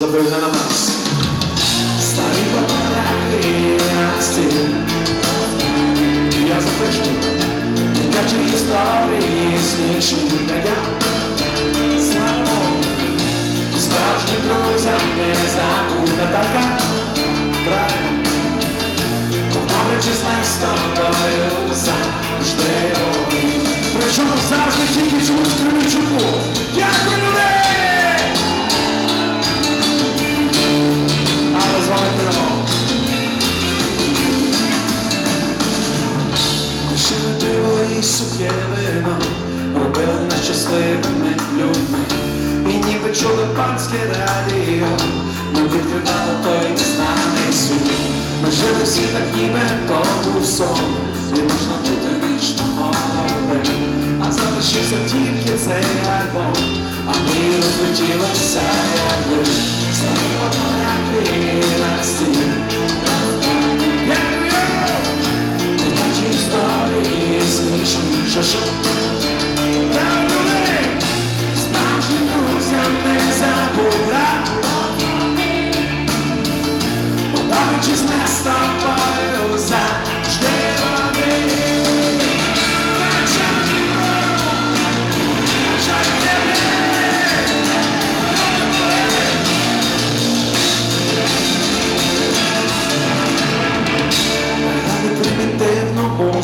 Запевне на нас. Старі фотографії. Я запишу дитячі історії смішні та я. Слава справжнім друзям не забуде така. Правильно. Поговорившись з тобою завжди. Причому завжди тільки чомусь Кременчуку. Дякую, вино робили нас щасливими людьми. І ніби чули панське радіо, ми відкривали той незнаний світ. Ми жили всі так ніби то був сон, не можна бути вічно молодим. А залишився тільки цей альбом, а ми розлетілися як. Старі фотографії на стіні.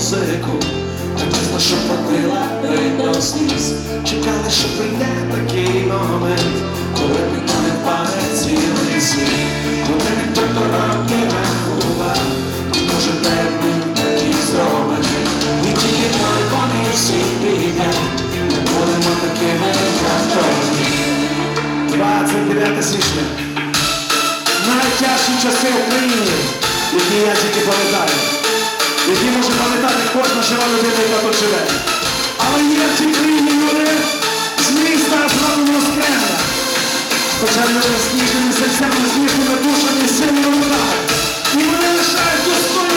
Музику, приблизно, що платила видно. Чекали, що прийде такий 29 січня. Найтяжчі часи в Україні, які я тільки пам'ятаю, які може пам'ятати кожна жива людина, яка тут живе. Але є в цій люди з міста зробимо з Кремля. Хоча з ніжними серцями, з ніжними душами, сильними руками. І вони лишають достойні